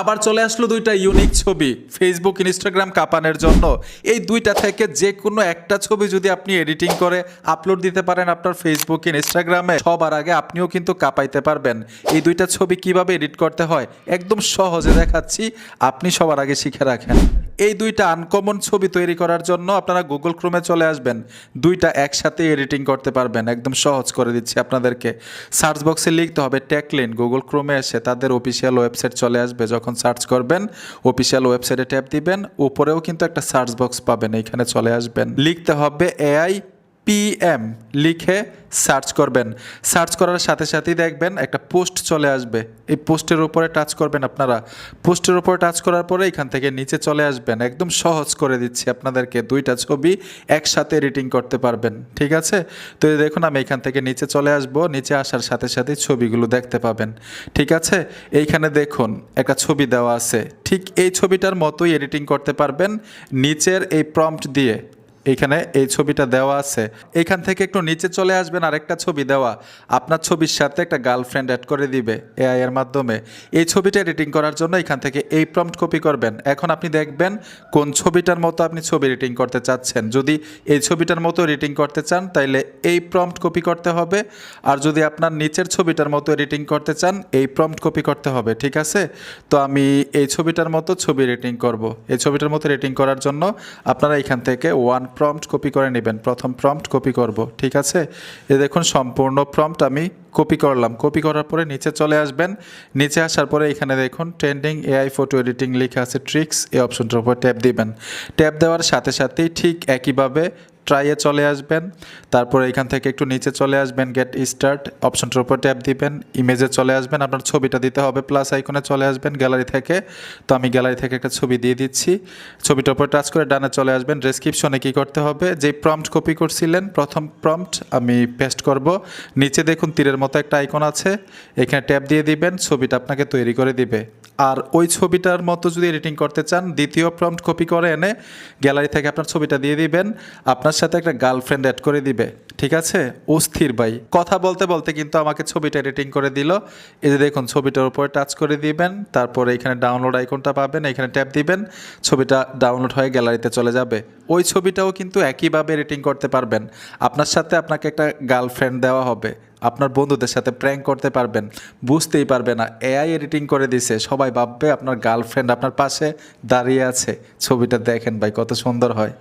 আবার চলে আসলো দুইটা ইউনিক ছবি ফেসবুক ইনস্টাগ্রাম কাপানের জন্য। এই দুইটা থেকে যে কোনো একটা ছবি যদি আপনি এডিটিং করে আপলোড দিতে পারেন আপনার ফেসবুক ইনস্টাগ্রামে সবার আগে আপনিও কিন্তু কাপাইতে পারবেন। এই দুইটা ছবি কীভাবে এডিট করতে হয়, একদম সহজে দেখাচ্ছি, আপনি সবার আগে শিখে রাখেন। এই দুইটা আনকমন ছবি তৈরি করার জন্য আপনারা গুগল ক্রোমে চলে আসবেন। দুইটা একসাথে এডিটিং করতে পারবেন। একদম সহজ করে দিচ্ছি আপনাদেরকে। সার্চ বক্সে লিখতে হবে ট্যাকলিন গুগল ক্রোমে এসে তাদের অফিসিয়াল ওয়েবসাইট চলে আসবে। যখন সার্চ করবেন অফিসিয়াল ওয়েবসাইটে ট্যাপ দিবেন, উপরেও কিন্তু একটা সার্চ বক্স পাবেন। এইখানে চলে আসবেন। লিখতে হবে এআই পিএম লিখে সার্চ করবেন। সার্চ করার সাথে সাথেই দেখবেন একটা পোস্ট চলে আসবে। এই পোস্টের উপরে টাচ করবেন আপনারা। পোস্টের উপরে টাচ করার পরে এখান থেকে নিচে চলে আসবেন। একদম সহজ করে দিচ্ছি আপনাদেরকে। দুইটা ছবি একসাথে এডিটিং করতে পারবেন। ঠিক আছে? তো দেখুন, আমি এখান থেকে নিচে চলে আসব। নিচে আসার সাথে সাথে ছবিগুলো দেখতে পাবেন। ঠিক আছে? এইখানে দেখুন, একটা ছবি দেওয়া আছে। ঠিক এই ছবিটার মতোই এডিটিং করতে পারবেন। নিচের এই প্রম্পট দিয়ে। এইখানে এই ছবিটা দেওয়া আছে। এখান থেকে একটু নিচে চলে আসবেন, আরেকটা ছবি দেওয়া। আপনার ছবির সাথে একটা গার্লফ্রেন্ড অ্যাড করে দিবে এআই এর মাধ্যমে। এই ছবিটা এডিটিং করার জন্য এখান থেকে এই প্রম্পট কপি করবেন। এখন আপনি দেখবেন কোন ছবিটার মতো আপনি ছবি এডিটিং করতে চাচ্ছেন। যদি এই ছবিটার মতো এডিটিং করতে চান, তাইলে এই প্রম্পট কপি করতে হবে। আর যদি আপনার নিচের ছবিটার মতো এডিটিং করতে চান, এই প্রম্পট কপি করতে হবে, ঠিক আছে? তো আমি এই ছবিটার মতো ছবি এডিটিং করব। এই ছবিটার মতো এডিটিং করার জন্য আপনারা এখান থেকে ওয়ান প্রম্পট কপি করে নেবেন। প্রথম প্রম্পট কপি করব, ঠিক আছে? এ দেখুন, সম্পূর্ণ প্রম্পট আমি কপি করলাম। কপি করার পরে নিচে চলে আসবেন। নিচে আসার পরে এখানে দেখুন ট্রেন্ডিং এআই ফটো এডিটিং লেখা আছে ট্রিক্স এই অপশনটার উপর ট্যাপ দিবেন। ট্যাপ দেওয়ার সাথে সাথেই ঠিক একইভাবে ট্রাইয়ে চলে আসবেন। তারপরে এখান থেকে একটু নিচে চলে আসবেন গেট স্টার্ট অপশনটার উপর ট্যাপ দিবেন ইমেজে চলে আসবেন, আপনার ছবিটা দিতে হবে প্লাস আইকনে চলে আসবেন গ্যালারি থেকে। তো আমি গ্যালারি থেকে একটা ছবি দিয়ে দিচ্ছি। ছবিটার উপর টাচ করে ডানে চলে আসবেন ডেসক্রিপশনে কী করতে হবে? যে প্রম্পট কপি করছিলেন, প্রথম প্রম্পট আমি পেস্ট করব। নিচে দেখুন তীরের মতো একটা আইকন আছে, এখানে ট্যাপ দিয়ে দিবেন, ছবিটা আপনাকে তৈরি করে দিবে। আর ওই ছবিটার মতো যদি এডিটিং করতে চান, দ্বিতীয় প্রম্পট কপি করে এনে গ্যালারি থেকে আপনার ছবিটা দিয়ে দিবেন। আপনার সাথে একটা গার্লফ্রেন্ড অ্যাড করে দিবে। ঠিক আছে? অস্থির ভাই। কথা বলতে বলতে কিন্তু আমাকে ছবিটা এডিটিং করে দিল। এই যে দেখুন, ছবিটার উপরে টাচ করে দিবেন। তারপরে এখানে ডাউনলোড আইকনটা পাবেন। এখানে ট্যাপ দিবেন। ছবিটা ডাউনলোড হয়ে গ্যালারিতে চলে যাবে। ওই ছবিটাও কিন্তু একইভাবে রেটিং করতে পারবেন। আপনার সাথে আপনাকে একটা গার্লফ্রেন্ড দেওয়া হবে। আপনার বন্ধুদের সাথে প্র্যাঙ্ক করতে পারবেন। বুঝতেই পারবে না এআই এডিটিং করে দিছে। সবাই ভাববে আপনার গার্লফ্রেন্ড আপনার পাশে দাঁড়িয়ে আছে। ছবিটা দেখেন ভাই, কত সুন্দর হয়।